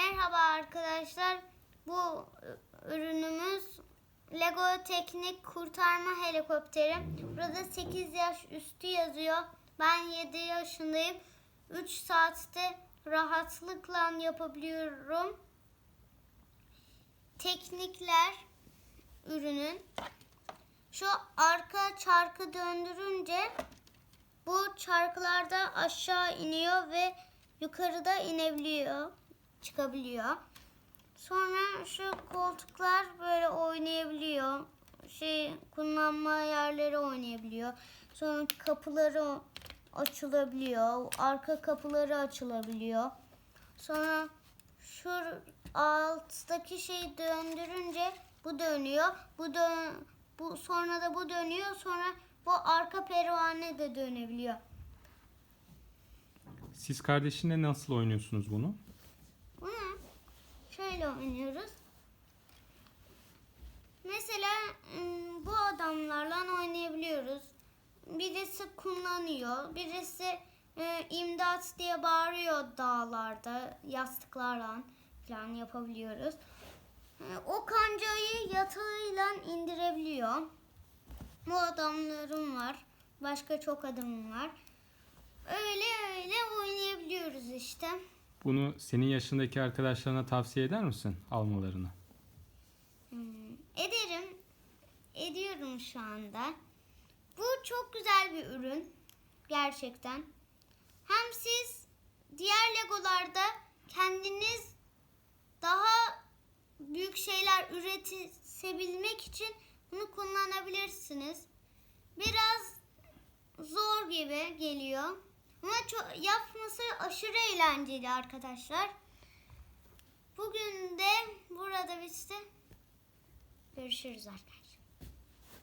Merhaba arkadaşlar. Bu ürünümüz Lego Teknik Kurtarma Helikopteri. Burada 8 yaş üstü yazıyor. Ben 7 yaşındayım. 3 saatte rahatlıkla yapabiliyorum. Teknikler ürünün. Şu arka çarkı döndürünce bu çarklarda aşağı iniyor ve yukarıda inebiliyor, çıkabiliyor. Sonra şu koltuklar böyle oynayabiliyor. Şey kullanma yerleri oynayabiliyor. Sonra kapıları açılabiliyor. Arka kapıları açılabiliyor. Sonra şu alttaki şeyi döndürünce bu dönüyor. Bu dön bu sonra da bu dönüyor. Sonra bu arka pervane de dönebiliyor. Siz kardeşinle nasıl oynuyorsunuz bunu? Şöyle oynuyoruz. Mesela ım, bu adamlarla oynayabiliyoruz. Birisi kullanıyor, birisi e, imdat diye bağırıyor dağlarda yastıklarla falan yapabiliyoruz. O kancayı yatağıyla indirebiliyor. Bu adamlarım var. Başka çok adamım var. Öyle öyle oynayabiliyoruz işte. Bunu senin yaşındaki arkadaşlarına tavsiye eder misin almalarını? Hmm, ederim. Ediyorum şu anda. Bu çok güzel bir ürün. Gerçekten. Hem siz diğer legolarda kendiniz daha büyük şeyler üretebilmek için bunu kullanabilirsiniz. Biraz zor gibi geliyor. Ama çok, yapması aşırı eğlenceli arkadaşlar. Bugün de burada bitti. Görüşürüz arkadaşlar.